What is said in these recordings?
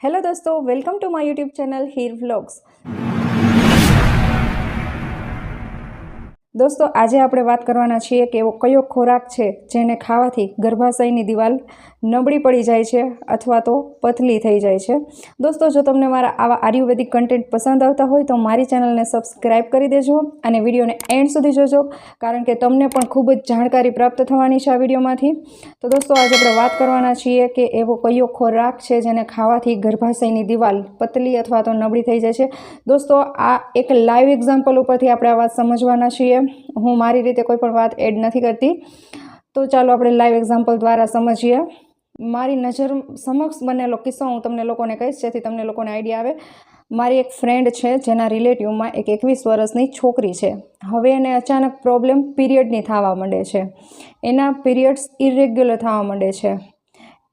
Hello દોસ્તો welcome to my YouTube channel Heer vlogs દોસ્તો, આજે આપણે વાત કરવાના છીએ કે એવો કયો ખોરાક છે જેને ખાવાથી ગર્ભાશયની દિવાલ નબળી પડી જાય છે અથવા તો પતલી થઈ જાય છે. દોસ્તો, જો તમને મારા આવા આયુર્વેદિક કન્ટેન્ટ પસંદ આવતા હોય તો મારી ચેનલને સબસ્ક્રાઈબ કરી દેજો અને વિડીયોને એન્ડ સુધી જોજો, કારણ કે તમને પણ ખૂબ જ જાણકારી પ્રાપ્ત થવાની છે આ વિડીયોમાંથી. તો દોસ્તો, આજે આપણે વાત કરવાના છીએ કે એવો કયો ખોરાક છે જેને ખાવાથી ગર્ભાશયની દિવાલ પતલી અથવા તો નબળી થઈ જાય છે. દોસ્તો, આ એક લાઈવ એક્ઝામ્પલ ઉપરથી આપણે આ વાત સમજવાના છીએ. હું મારી રીતે કોઈ પણ વાત એડ નથી કરતી. તો ચાલો આપણે લાઈવ એક્ઝામ્પલ દ્વારા સમજીએ. મારી નજર સમક્ષ બનેલો કિસ્સો હું તમને લોકોને કહીશ, જેથી તમને લોકોને આઈડિયા આવે. મારી એક ફ્રેન્ડ છે, જેના રિલેટિવમાં એક એકવીસ વર્ષની છોકરી છે. હવે એને અચાનક પ્રોબ્લેમ પીરિયડની થવા માંડે છે. એના પીરિયડ્સ ઇરેગ્યુલર થવા માંડે છે.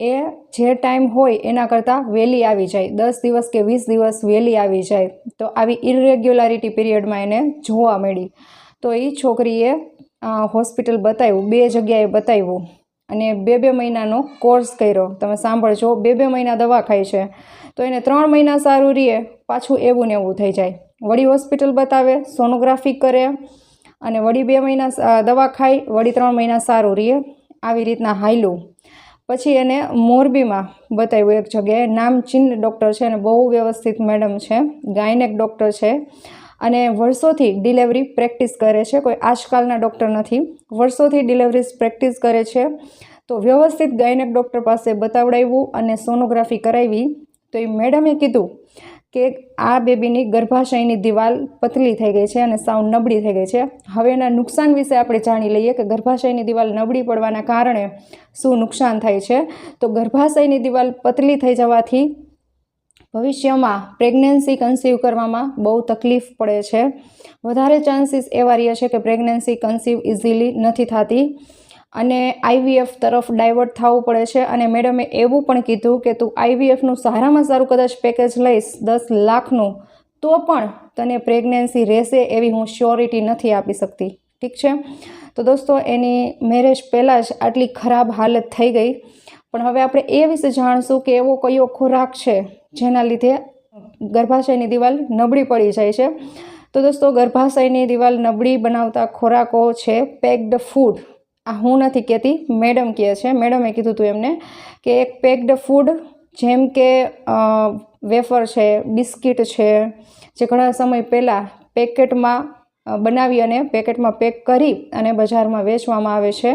એ જે ટાઈમ હોય એના કરતાં વહેલી આવી જાય. દસ દિવસ કે વીસ દિવસ વહેલી આવી જાય. તો આવી ઇરેગ્યુલારિટી પીરિયડમાં એને જોવા મળી. તો એ છોકરીએ હોસ્પિટલ બતાવ્યું, બે જગ્યાએ બતાવ્યું અને બે બે મહિનાનો કોર્સ કર્યો. તમે સાંભળજો, બે બે મહિના દવા ખાય છે. તો એને ત્રણ મહિના સારું રહે, પાછું એવું ને એવું થઈ જાય. વળી હોસ્પિટલ બતાવે, સોનોગ્રાફી કરે અને વળી બે મહિના દવા ખાય, વળી ત્રણ મહિના સારું રહે, આવી રીતના હાયલું પછી એને મોરબીમાં બતાવ્યું એક જગ્યાએ નામચીન ડૉક્ટર છે અને બહુ વ્યવસ્થિત મેડમ છે, ગાયનેક ડૉક્ટર છે. અને વર્ષોથી ડિલેવરી પ્રેક્ટિસ કરે છે. કોઈ આજકાલના ડૉક્ટર નથી. વર્ષોથી ડિલેવરી પ્રેક્ટિસ કરે છે. તો વ્યવસ્થિત ગાયનેક ડૉક્ટર પાસે બતાવડાવ્યું અને સોનોગ્રાફી કરાવી. તો એ મેડમે કીધું કે આ બેબીની ગર્ભાશયની દિવાલ પતલી થઈ ગઈ છે અને સાવ નબળી થઈ ગઈ છે. હવે એના નુકસાન વિશે આપણે જાણી લઈએ કે ગર્ભાશયની દિવાલ નબળી પડવાના કારણે શું નુકસાન થાય છે? તો ગર્ભાશયની દિવાલ પતલી થઈ જવાથી ભવિષ્યમાં પ્રેગ્નન્સી કન્સીવ કરવામાં બહુ તકલીફ પડે છે. વધારે ચાન્સીસ એવા રહે છે કે પ્રેગ્નન્સી કન્સીવ ઇઝીલી નથી થતી અને આઈવીએફ તરફ ડાયવર્ટ થવું પડે છે અને મેડમે એવું પણ કીધું કે તું આઈવીએફનું સારામાં સારું કદાચ પેકેજ લઈશ દસ લાખનું, તો પણ તને પ્રેગ્નન્સી રહેશે એવી હું શ્યોરિટી નથી આપી શકતી. ઠીક છે? તો દોસ્તો, એની મેરેજ પહેલાં જ આટલી ખરાબ હાલત થઈ ગઈ. પણ હવે આપણે એ વિશે જાણશું કે એવો કયો ખોરાક છે જેના લીધે ગર્ભાશયની દિવાલ નબળી પડી જાય છે. તો દોસ્તો, ગર્ભાશયની દિવાલ નબળી બનાવતા ખોરાકો છે પેક્ડ ફૂડ. આ હું નથી કહેતી, મેડમ કહે છે. મેડમે કીધું હતું એમને કે એક પેક્ડ ફૂડ જેમ કે વેફર છે, બિસ્કિટ છે, જે ઘણા સમય પહેલાં પેકેટમાં બનાવી અને પેકેટમાં પેક કરી અને બજારમાં વેચવામાં આવે છે.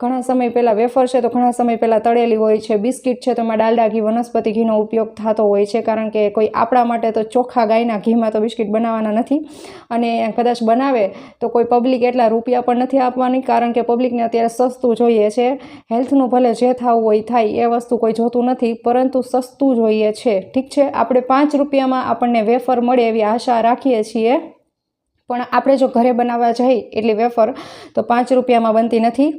ઘણા સમય પહેલાં વેફર છે તો ઘણા સમય પહેલાં તળેલી હોય છે, બિસ્કિટ છે તો એમાં ડાલડા ઘી, વનસ્પતિ ઘીનો ઉપયોગ થતો હોય છે, કારણ કે કોઈ આપણા માટે તો ચોખ્ખા ગાયના ઘીમાં તો બિસ્કિટ બનાવવાના નથી અને કદાચ બનાવે તો કોઈ પબ્લિક એટલા રૂપિયા પણ નથી આપવાની, કારણ કે પબ્લિકને અત્યારે સસ્તું જોઈએ છે. હેલ્થનું ભલે જે થવું હોય થાય, એ વસ્તુ કોઈ જોતું નથી, પરંતુ સસ્તું જોઈએ છે. ઠીક છે? આપણે પાંચ રૂપિયામાં આપણને વેફર મળે એવી આશા રાખીએ છીએ. પણ આપણે જો ઘરે બનાવવા જઈએ એટલી વેફર તો પાંચ રૂપિયામાં બનતી નથી.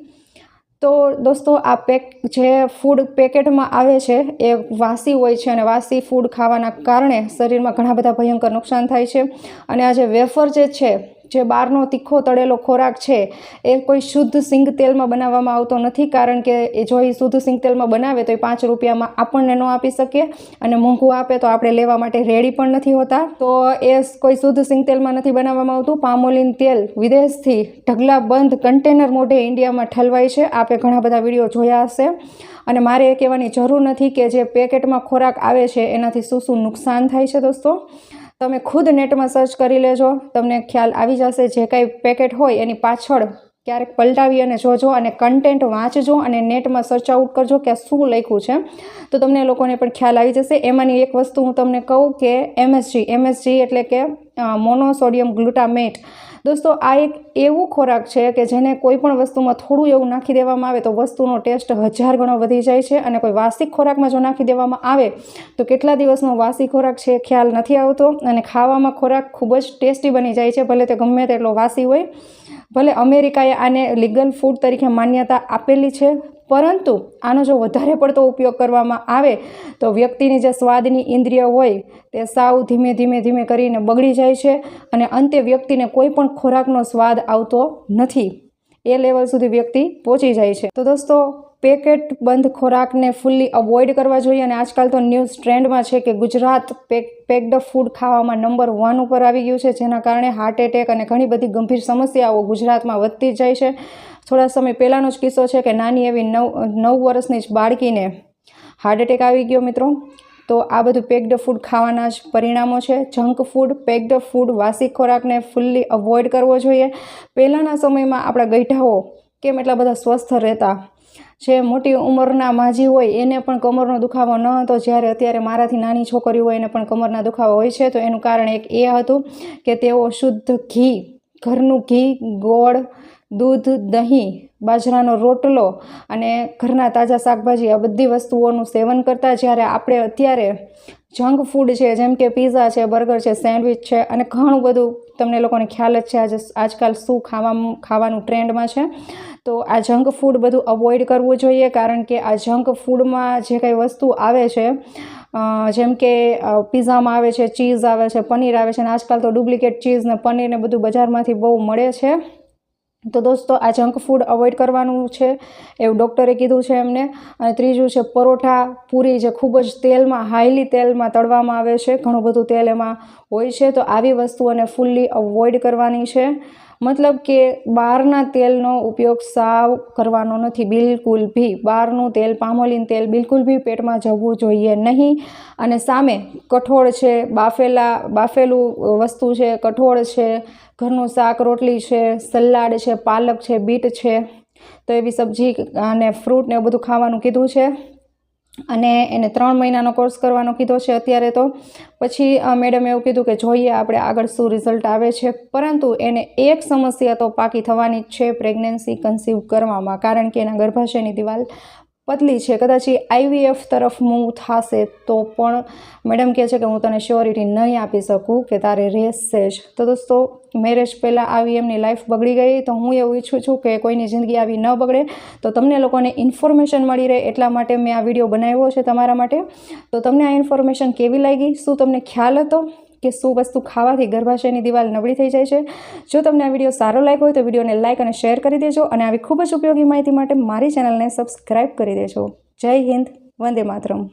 તો દોસ્તો, આ પેક જે ફૂડ પેકેટમાં આવે છે, એ વાસી હોય છે અને વાસી ફૂડ ખાવાના કારણે શરીરમાં ઘણા બધા ભયંકર નુકસાન થાય છે. અને આ જે વેફર જે છે જે બહારનો તીખો તળેલો ખોરાક છે, એ કોઈ શુદ્ધ સિંગ તેલમાં બનાવવામાં આવતો નથી. કારણ કે એ જો એ શુદ્ધ સિંગ તેલમાં બનાવે તો એ પાંચ રૂપિયામાં આપણને ન આપી શકે અને મોંઘું આપે તો આપણે લેવા માટે રેડી પણ નથી હોતા. તો એ કોઈ શુદ્ધ સિંગ તેલમાં નથી બનાવવામાં આવતું. પામોલિન તેલ વિદેશથી ઢગલા બંધ કન્ટેનર મોઢે ઇન્ડિયામાં ઠલવાય છે. આપે ઘણા બધા વીડિયો જોયા હશે. અને મારે એ કહેવાની જરૂર નથી કે જે પેકેટમાં ખોરાક આવે છે, એનાથી શું શું નુકસાન થાય છે દોસ્તો? તમે ખુદ નેટમાં સર્ચ કરી લેજો. તમને ખ્યાલ આવી જશે, જે કાંઈ પેકેટ હોય એની પાછળ ક્યારેક પલટાવી અને જોજો અને કન્ટેન્ટ વાંચજો અને નેટમાં સર્ચ આઉટ કરજો કે શું લખ્યું છે. તો તમને લોકોને પણ ખ્યાલ આવી જશે. એમાંની એક વસ્તુ હું તમને કહું કે એમએસજી એમએસજી એટલે કે મોનોસોડિયમ ગ્લુટામેટ દોસ્તો, આ એક એવું ખોરાક છે કે જેને કોઈ પણ વસ્તુમાં થોડું એવું નાખી દેવામાં આવે તો વસ્તુનો ટેસ્ટ હજાર ગણો વધી જાય છે અને કોઈ વાસી ખોરાકમાં જો નાખી દેવામાં આવે તો કેટલા દિવસનો વાસી ખોરાક છે ખ્યાલ નથી આવતો અને ખાવામાં ખોરાક ખૂબ જ ટેસ્ટી બની જાય છે, ભલે તે ગમે તેટલો વાસી હોય. ભલે અમેરિકાએ આને લીગલ ફૂડ તરીકે માન્યતા આપેલી છે પરંતુ આનો જો વધારે પડતો ઉપયોગ કરવામાં આવે તો વ્યક્તિની જે સ્વાદની ઇન્દ્રિય હોય તે સાવ ધીમે ધીમે ધીમે કરીને બગડી જાય છે અને અંતે વ્યક્તિને કોઈ પણ ખોરાકનો સ્વાદ આવતો નથી. એ લેવલ સુધી વ્યક્તિ પહોંચી જાય છે. તો દોસ્તો, પેકેટ બંધ ખોરાકને ફૂલ્લી અવોઇડ કરવા જોઈએ અને આજકાલ તો ન્યૂઝ ટ્રેન્ડમાં છે કે ગુજરાત પેક, પેકડ ફૂડ ખાવામાં નંબર વન ઉપર આવી ગયું છે, જેના કારણે હાર્ટ એટેક અને ઘણી બધી ગંભીર સમસ્યાઓ ગુજરાતમાં વધતી જાય છે. થોડા સમય પહેલાંનો જ કિસ્સો છે કે નાની એવી નવ નવ વર્ષની જ બાળકીને હાર્ટ એટેક આવી ગયો મિત્રો. તો આ બધું પેક્ડ ફૂડ ખાવાના જ પરિણામો છે. જંક ફૂડ પેક્ડ ફૂડ વાસી ખોરાકને ફૂલ્લી અવોઇડ કરવો જોઈએ. પહેલાંના સમયમાં આપણા ગઈઢાઓ કેમ એટલા બધા સ્વસ્થ રહેતા? જે મોટી ઉંમરના માજી હોય એને પણ કમરનો દુખાવો ન હતો. જ્યારે અત્યારે મારાથી નાની છોકરીઓ હોય એને પણ કમરના દુખાવો હોય છે. તો એનું કારણ એક એ હતું કે તેઓ શુદ્ધ ઘી, ઘરનું ઘી, ગોળ દૂધ, દહીં, બાજરાનો રોટલો અને ઘરના તાજા શાકભાજી આ બધી વસ્તુઓનું સેવન કરતાં જ્યારે આપણે અત્યારે જંક ફૂડ છે, જેમ કે પીઝા છે બર્ગર છે સેન્ડવિચ છે અને ઘણું બધું તમને લોકોને ખ્યાલ જ છે, આજે આજકાલ શું ખાવા ખાવાનું ટ્રેન્ડમાં છે, તો આ જંક ફૂડ બધું અવોઇડ કરવું જોઈએ કારણ કે આ જંક ફૂડમાં જે કંઈ વસ્તુ આવે છે જેમ કે પીઝામાં આવે છે ચીઝ આવે છે, પનીર આવે છે અને આજકાલ તો ડુપ્લિકેટ ચીઝ ને પનીર ને બધું બજારમાંથી બહુ મળે છે. તો દોસ્તો, આ જંક ફૂડ અવોઇડ કરવાનું છે, એવું ડૉક્ટરે કીધું છે એમને. અને ત્રીજું છે, પરોઠા પૂરી જે ખૂબ જ તેલમાં હાઈલી તેલમાં તળવામાં આવે છે. ઘણું બધું તેલ એમાં હોય છે. તો આવી વસ્તુઓને ફૂલ્લી અવોઇડ કરવાની છે. મતલબ કે બહારના તેલનો ઉપયોગ સાવ કરવાનો નથી, બિલકુલ ભી. બહારનું તેલ, પામોલીન તેલ બિલકુલ ભી પેટમાં જવું જોઈએ નહીં. અને સામે કઠોળ છે, બાફેલા, બાફેલું વસ્તુ છે, કઠોળ છે, ઘરનું શાક, રોટલી છે, સલાડ છે, પાલક છે, બીટ છે. તો એવી સબ્જી અને ફ્રૂટ ને એવું બધું ખાવાનું કીધું છે. અને એને ત્રણ મહિનાનો કોર્સ કરવાનો કીધો છે અત્યારે તો. પછી મેડમે એવું કીધું કે જોઈએ, આપણે આગળ શું રિઝલ્ટ આવે છે. પરંતુ એને એક સમસ્યા તો પાકી થવાની જ છે પ્રેગ્નન્સી કન્સીવ કરવામાં. કારણ કે એના ગર્ભાશયની દિવાલ પતલી છે. કદાચ એ આઈવીએફ તરફ મૂવ થશે તો પણ મેડમ કહે છે કે હું તને શ્યોરિટી નહીં આપી શકું કે તારે રહેશે જ. તો દોસ્તો મેરેજ પહેલાં આવી એમની લાઈફ બગડી ગઈ તો હું એવું ઈચ્છું છું કે કોઈની જિંદગી આવી ન બગડે. તો તમને લોકોને ઇન્ફોર્મેશન મળી રહે એટલા માટે મેં આ વીડિયો બનાવ્યો છે તમારા માટે. તો તમને આ ઇન્ફોર્મેશન કેવી લાગી? શું તમને ખ્યાલ હતો? કે શું વસ્તુ ખાવાથી ગર્ભાશયની દિવાલ નબળી થઈ જાય છે. જો તમને આ વીડિયો સારો લાગ્યો હોય તો વિડીયોને લાઇક અને શેર કરી દેજો અને આવી ખૂબ જ ઉપયોગી માહિતી માટે મારી ચેનલને સબસ્ક્રાઈબ કરી દેજો. જય હિન્દ, વંદે માતરમ.